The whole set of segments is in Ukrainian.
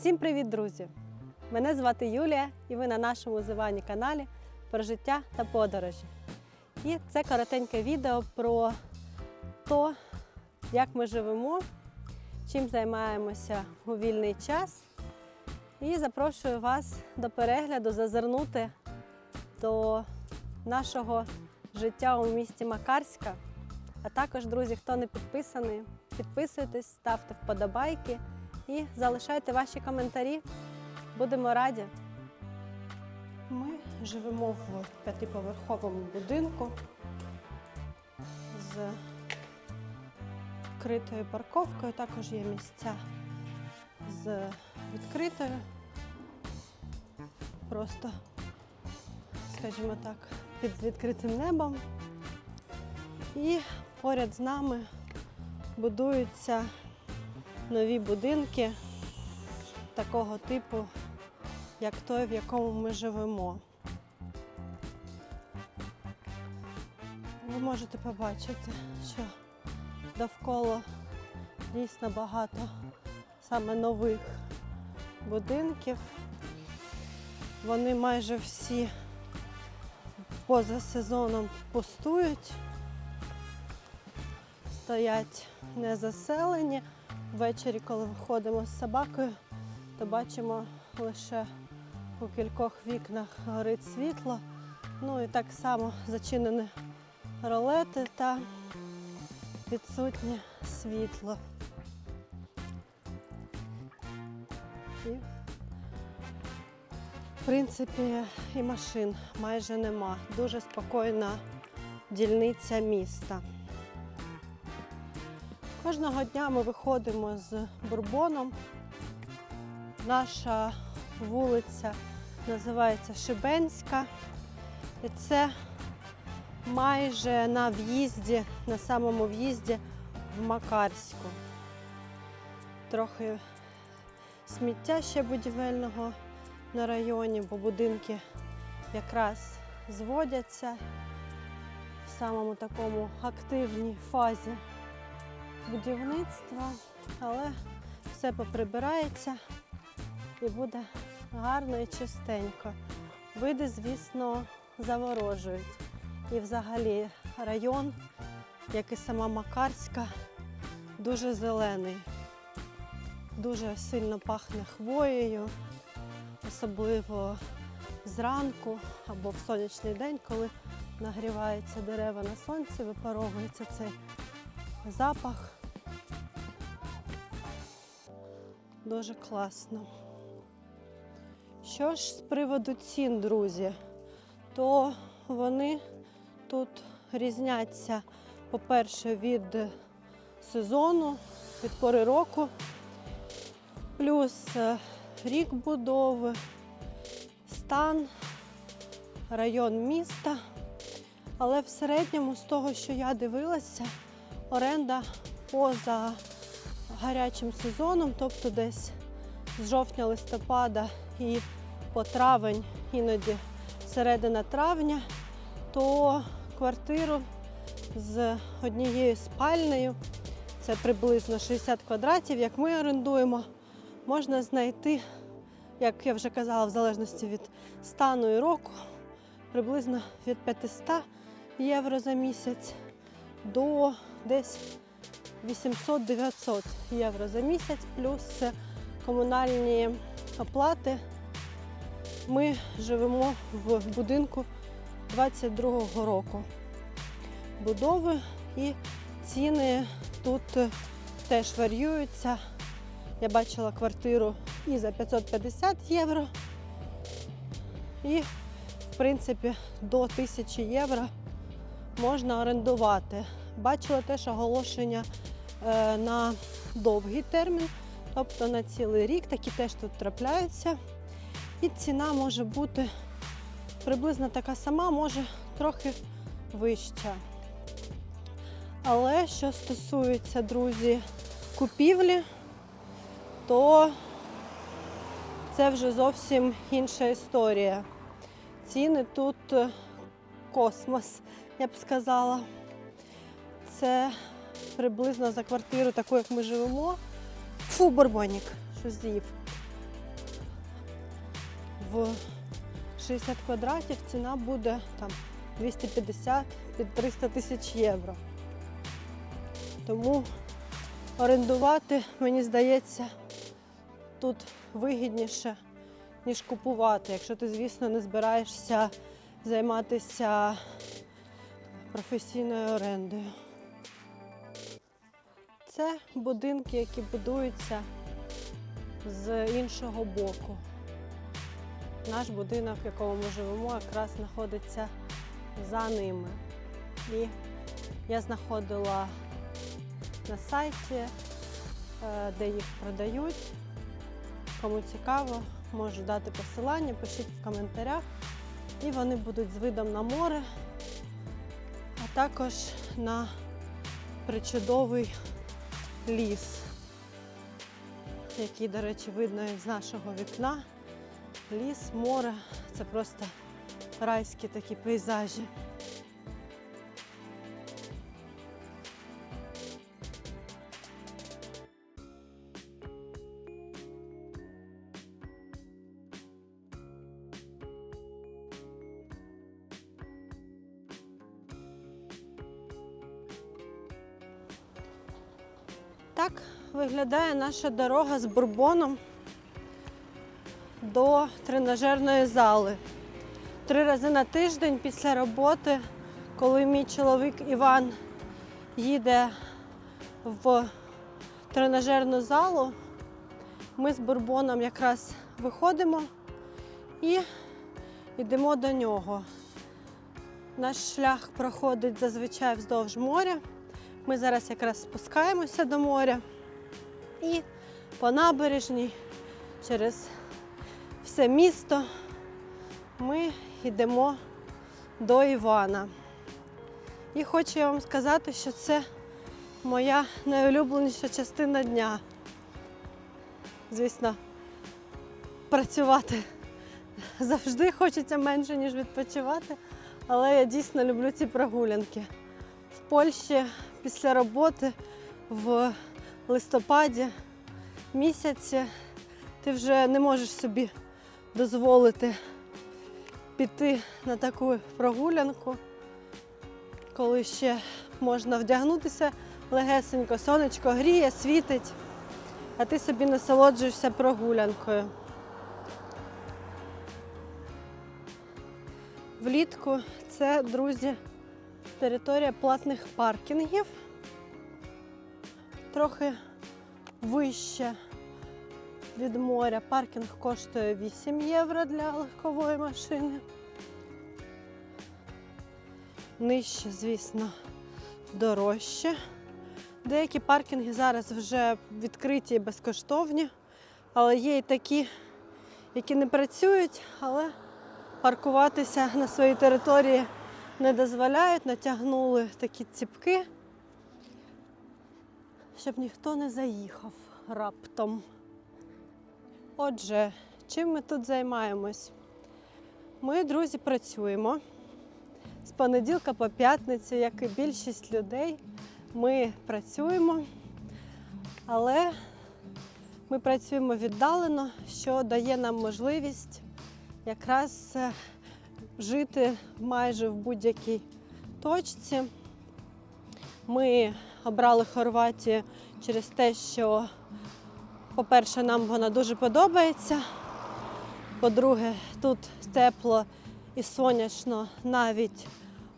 Всім привіт, друзі! Мене звати Юлія, і ви на нашому зивані каналі про життя та подорожі. І це коротеньке відео про те, як ми живемо, чим займаємося у вільний час. І запрошую вас до перегляду, зазирнути до нашого життя у місті Макарська. А також, друзі, хто не підписаний, підписуйтесь, ставте вподобайки і залишайте ваші коментарі. Будемо раді. Ми живемо в п'ятиповерховому будинку з відкритою парковкою. Також є місця з відкритою. Просто, скажімо так, під відкритим небом. І поряд з нами будуються нові будинки такого типу, як той, в якому ми живемо. Ви можете побачити, що довкола дійсно багато саме нових будинків. Вони майже всі поза сезоном пустують, стоять незаселені. Ввечері, коли виходимо з собакою, то бачимо лише у кількох вікнах горить світло. Ну і так само зачинені ролети та відсутнє світло. І, в принципі, і машин майже нема. Дуже спокійна дільниця міста. Кожного дня ми виходимо з бурбоном. Наша вулиця називається Шибенська. І це майже на в'їзді, на самому в'їзді в Макарську. Трохи сміття ще будівельного на районі, бо будинки якраз зводяться в самому такому активній фазі будівництва, але все поприбирається і буде гарно і чистенько. Види, звісно, заворожують. І взагалі район, як і сама Макарська, дуже зелений, дуже сильно пахне хвоєю, особливо зранку або в сонячний день, коли нагріваються дерева на сонці, випаровується цей запах. Дуже класно. Що ж з приводу цін, друзі, то вони тут різняться, по-перше, від сезону, від пори року, плюс е, рік будови, стан, район міста. Але в середньому, з того, що я дивилася, оренда поза гарячим сезоном, тобто десь з жовтня-листопада і по травень, іноді середина травня, то квартиру з однією спальнею, це приблизно 60 квадратів, як ми орендуємо, можна знайти, як я вже казала, в залежності від стану і року, приблизно від 500 євро за місяць до десь 800-900 євро за місяць, плюс комунальні оплати. Ми живемо в будинку 22-го року будови і ціни тут теж варіюються. Я бачила квартиру і за 550 євро, і, в принципі, до 1000 євро можна орендувати. Бачила теж оголошення на довгий термін, тобто на цілий рік, такі теж тут трапляються. І ціна може бути приблизно така сама, може трохи вища. Але що стосується, друзі, купівлі, то це вже зовсім інша історія. Ціни тут е, космос, я б сказала. Це приблизно за квартиру, таку, як ми живемо. Фу, Борбонік, що з'їв. в 60 квадратів ціна буде там 250 під 300 тисяч євро. Тому орендувати, мені здається, тут вигідніше, ніж купувати, якщо ти, звісно, не збираєшся займатися професійною орендою. Це будинки, які будуються з іншого боку. Наш будинок, в якому ми живемо, якраз знаходиться за ними. І я знаходила на сайті, е, де їх продають. Кому цікаво, можу дати посилання, пишіть в коментарях. І вони будуть з видом на море, а також на причудовий ліс, який, до речі, видно з нашого вікна. Ліс, море це просто райські такі пейзажі. Виглядає наша дорога з бурбоном до тренажерної зали. Три рази на тиждень після роботи, коли мій чоловік Іван їде в тренажерну залу, ми з бурбоном якраз виходимо і йдемо до нього. Наш шлях проходить зазвичай вздовж моря. Ми зараз якраз спускаємося до моря і по набережній через все місто ми йдемо до Івана. І хочу я вам сказати, що це моя найулюбленіша частина дня. Звісно, працювати завжди хочеться менше, ніж відпочивати, але я дійсно люблю ці прогулянки. В Польщі після роботи в листопаді місяці ти вже не можеш собі дозволити піти на таку прогулянку, коли ще можна вдягнутися легесенько, сонечко гріє, світить, а ти собі насолоджуєшся прогулянкою. Влітку це, друзі, територія платних паркінгів. Трохи вище від моря. Паркінг коштує 8 євро для легкової машини. Нижче, звісно, дорожче. Деякі паркінги зараз вже відкриті і безкоштовні, але є і такі, які не працюють, але паркуватися на своїй території не дозволяють, натягнули такі ціпки, щоб ніхто не заїхав раптом. Отже, чим ми тут займаємось? Ми, друзі, працюємо з понеділка по п'ятницю, як і більшість людей. Ми працюємо, але ми працюємо віддалено, що дає нам можливість якраз е, жити майже в будь-якій точці. Ми обрали Хорватію через те, що, по-перше, нам вона дуже подобається. По-друге, тут тепло і сонячно навіть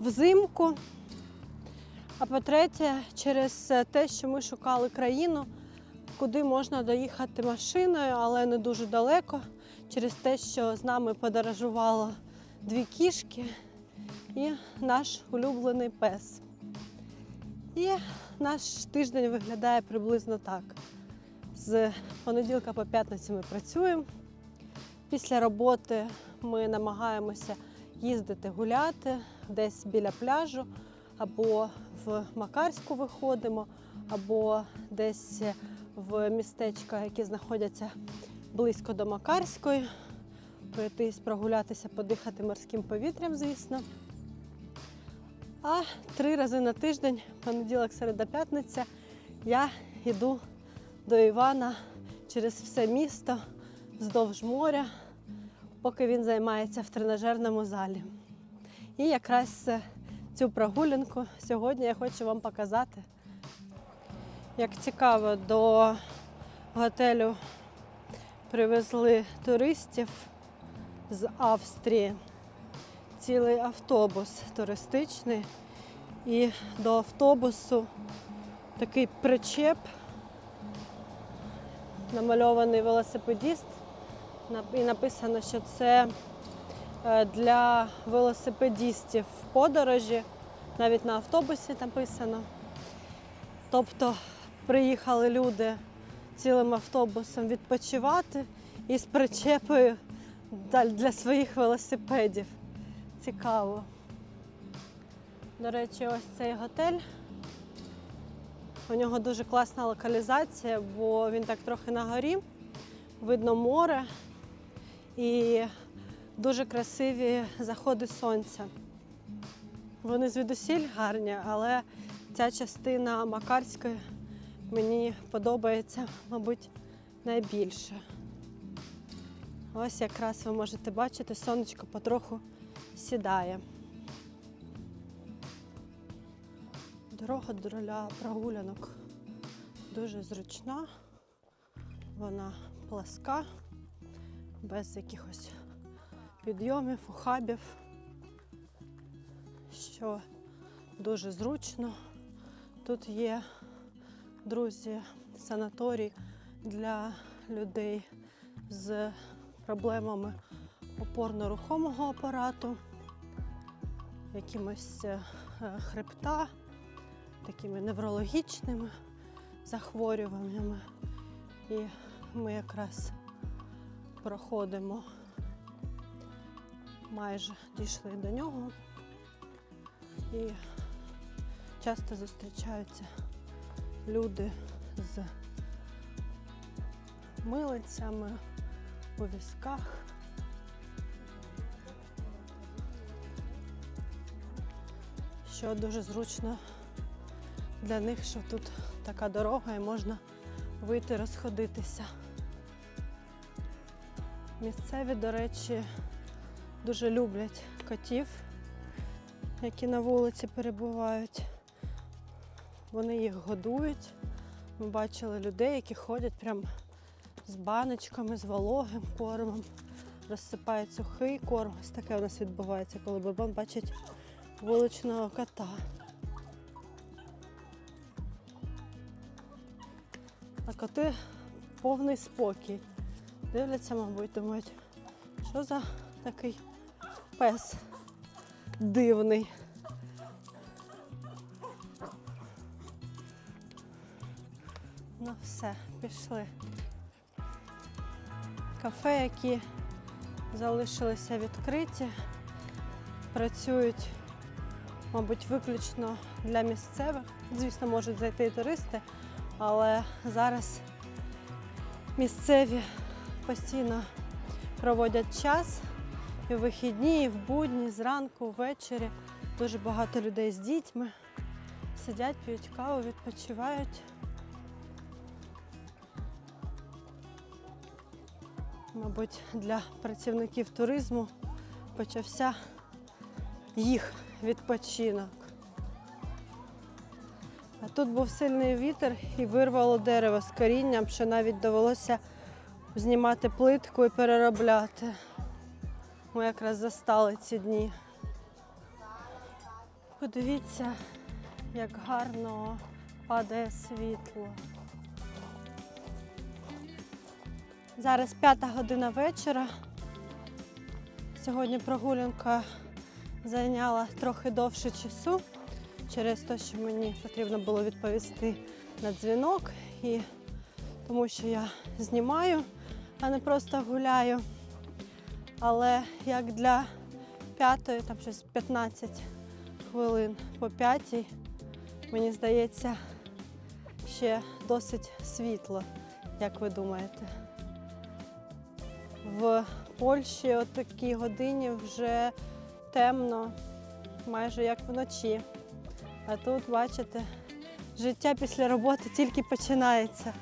взимку. А по-третє, через те, що ми шукали країну, куди можна доїхати машиною, але не дуже далеко, через те, що з нами подорожувало дві кішки і наш улюблений пес. І наш тиждень виглядає приблизно так. З понеділка по п'ятницю ми працюємо. Після роботи ми намагаємося їздити гуляти десь біля пляжу, або в Макарську виходимо, або десь в містечка, які знаходяться близько до Макарської, пройтись, прогулятися, подихати морським повітрям, звісно. А три рази на тиждень, понеділок, середа, п'ятниця, я йду до Івана через все місто, вздовж моря, поки він займається в тренажерному залі. І якраз е, цю прогулянку сьогодні я хочу вам показати. Як цікаво, до готелю привезли туристів з Австрії. Цілий автобус туристичний. І до автобусу такий причеп, намальований велосипедіст. І написано, що це е, для велосипедістів в подорожі. Навіть на автобусі написано. Тобто приїхали люди цілим автобусом відпочивати і з причепою для своїх велосипедів. Цікаво. До речі, ось цей готель. У нього дуже класна локалізація, бо він так трохи на горі, видно море і дуже красиві заходи сонця. Вони звідусіль гарні, але ця частина Макарської мені подобається, мабуть, найбільше. Ось якраз ви можете бачити, сонечко потроху сідає. Дорога для прогулянок дуже зручна, вона пласка, без якихось підйомів, ухабів, що дуже зручно. Тут є, друзі, санаторій для людей з проблемами опорно-рухомого апарату, якимось е, хребта, такими неврологічними захворюваннями. І ми якраз проходимо, майже дійшли до нього. І часто зустрічаються люди з милицями у візках. Що дуже зручно для них, що тут така дорога і можна вийти розходитися. Місцеві, до речі, дуже люблять котів, які на вулиці перебувають. Вони їх годують. Ми бачили людей, які ходять прям з баночками, з вологим кормом, розсипають сухий корм. Ось таке у нас відбувається, коли Бурбон бачить вуличного кота. А коти повний спокій. Дивляться, мабуть, думають, що за такий пес дивний. Ну все, пішли. Кафе, які залишилися відкриті, працюють, мабуть, виключно для місцевих. Звісно, можуть зайти і туристи, але зараз місцеві постійно проводять час і в вихідні, і в будні, зранку, ввечері. Дуже багато людей з дітьми сидять, п'ють каву, відпочивають. Мабуть, для працівників туризму почався їх відпочинок. А тут був сильний вітер і вирвало дерево з корінням, що навіть довелося знімати плитку і переробляти. Ми якраз застали ці дні. Подивіться, як гарно падає світло. Зараз п'ята година вечора. Сьогодні прогулянка зайняла трохи довше часу через те, що мені потрібно було відповісти на дзвінок і тому що я знімаю, а не просто гуляю. Але як для п'ятої, там щось 15 хвилин по п'ятій, мені здається, ще досить світло, як ви думаєте. В Польщі о такій годині вже темно, майже як вночі. А тут, бачите, життя після роботи тільки починається.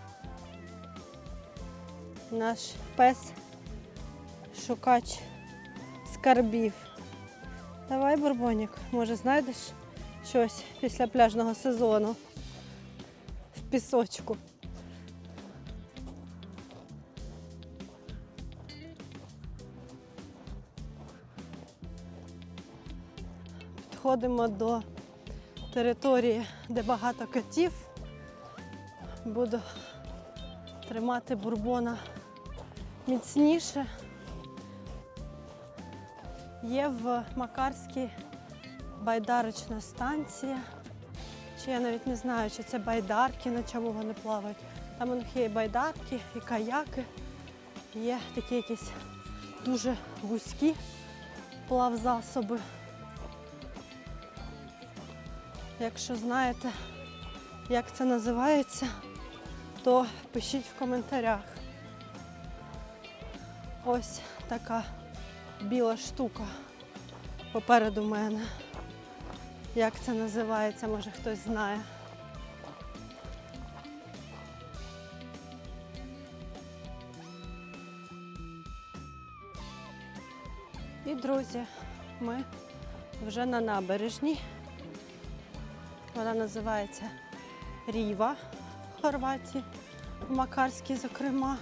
Наш пес шукач скарбів. Давай, Бурбонік, може знайдеш щось після пляжного сезону в пісочку. Підходимо до території, де багато котів. Буду тримати бурбона міцніше. Є в Макарській байдарочна станція. Чи я навіть не знаю, чи це байдарки, на чому вони плавають. Там у них є і байдарки, і каяки. Є такі якісь дуже вузькі плавзасоби. Якщо знаєте, як це називається, то пишіть в коментарях. Ось така біла штука попереду мене. Як це називається, може хтось знає. І, друзі, ми вже на набережній. Вона називається Ріва в Хорватії, в Макарській, зокрема.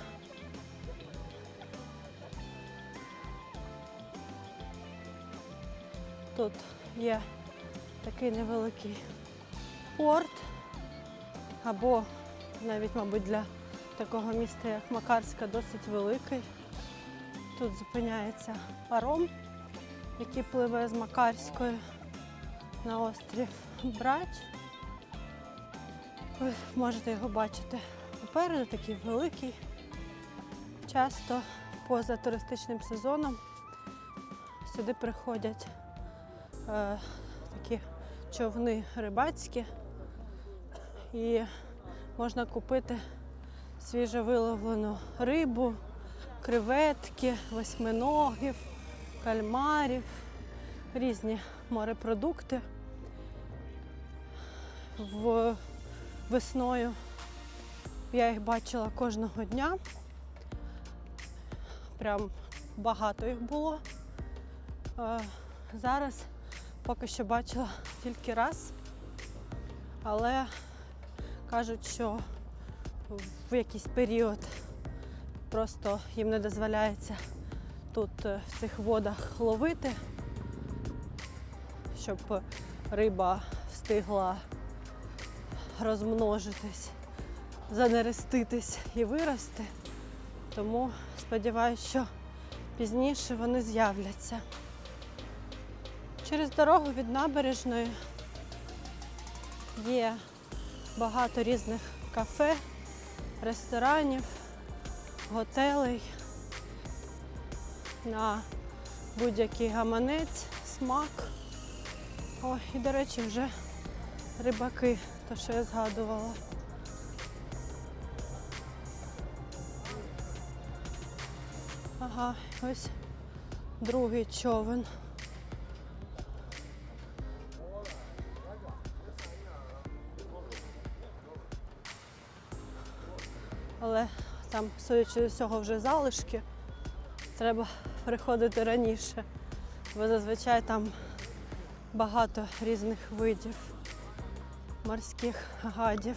Тут є такий невеликий порт, або навіть, мабуть, для такого міста, як Макарська, досить великий. Тут зупиняється паром, який пливе з Макарської на острів Брач. Ви можете його бачити попереду, такий великий. Часто поза туристичним сезоном сюди приходять е, такі човни рибацькі і можна купити свіжовиловлену рибу, креветки, восьминогів, кальмарів, різні морепродукти. В весною я їх бачила кожного дня. Прям багато їх було. Е, Зараз поки що бачила тільки раз, але кажуть, що в якийсь період просто їм не дозволяється тут е, в цих водах ловити, щоб риба встигла розмножитись, занереститись і вирости. Тому сподіваюся, що пізніше вони з'являться. Через дорогу від набережної є багато різних кафе, ресторанів, готелей на будь-який гаманець, смак. О, і, до речі, вже рибаки, то що я згадувала. Ага, ось другий човен. Але там, судячи з всього, вже залишки. Треба приходити раніше, бо зазвичай там багато різних видів морських гадів.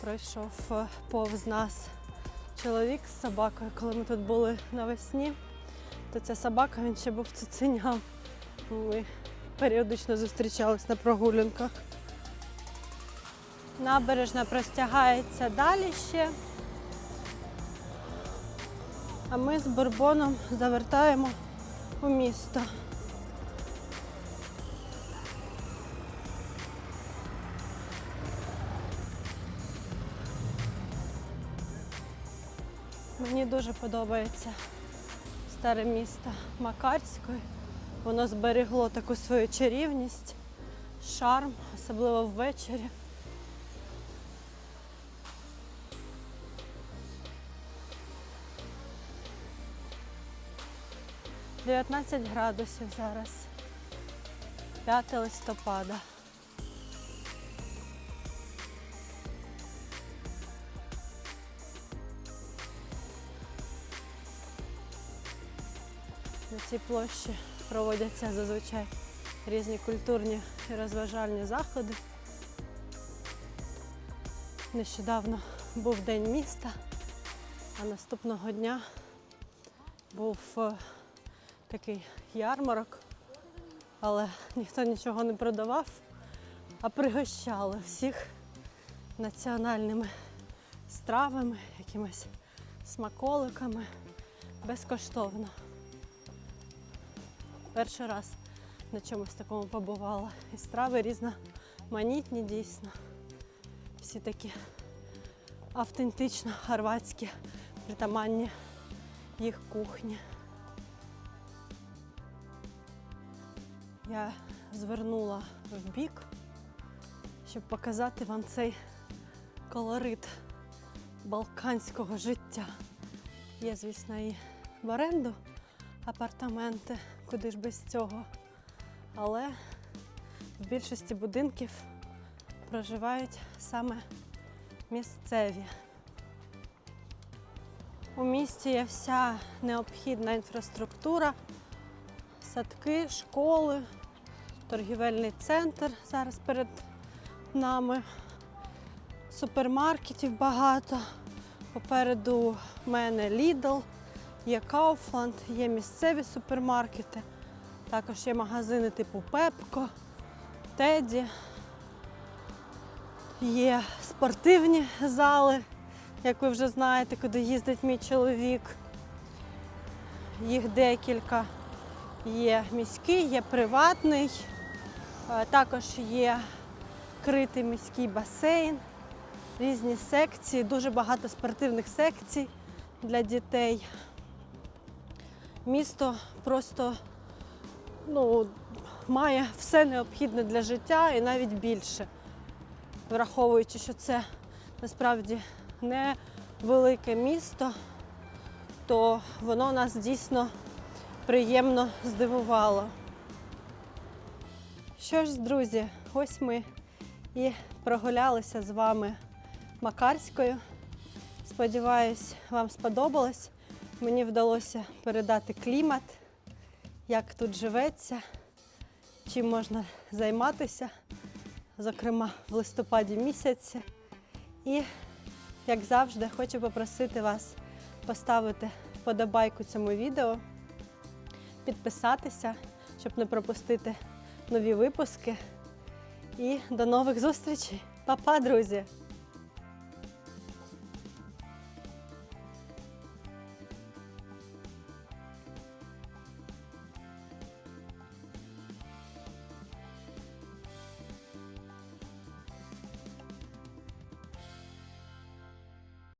Пройшов е, повз нас чоловік з собакою, коли ми тут були навесні, то ця собака він ще був цуценям. Ми періодично зустрічались на прогулянках. Набережна простягається далі ще. А ми з бурбоном завертаємо у місто. Дуже подобається старе місто Макарської. Воно зберегло таку свою чарівність, шарм, особливо ввечері. Дев'ятнадцять градусів зараз. 5 листопада. Цій площі проводяться зазвичай різні культурні і розважальні заходи. Нещодавно був День міста, а наступного дня був е, такий ярмарок, але ніхто нічого не продавав, а пригощали всіх національними стравами, якимись смаколиками безкоштовно. Перший раз на чомусь такому побувала. І страви різноманітні дійсно. Всі такі автентично хорватські, притаманні їх кухні. Я звернула в бік, щоб показати вам цей колорит балканського життя. Є, звісно, і в оренду апартаменти, куди ж без цього. Але в більшості будинків проживають саме місцеві. У місті є вся необхідна інфраструктура, садки, школи, торгівельний центр зараз перед нами, супермаркетів багато. Попереду мене Lidl, є Kaufland, є місцеві супермаркети. Також є магазини типу Пепко, Теді. Є спортивні зали, як ви вже знаєте, куди їздить мій чоловік. Їх декілька. Є міський, є приватний, Е, також є критий міський басейн, різні секції, дуже багато спортивних секцій для дітей. Місто просто ну, має все необхідне для життя і навіть більше, враховуючи, що це насправді не велике місто, то воно нас дійсно приємно здивувало. Що ж, друзі, ось ми і прогулялися з вами Макарською. Сподіваюсь, вам сподобалось. Мені вдалося передати клімат, як тут живеться, чим можна займатися, зокрема в листопаді місяці. І, як завжди, хочу попросити вас поставити вподобайку цьому відео, підписатися, щоб не пропустити нові випуски. І до нових зустрічей. Па-па, друзі!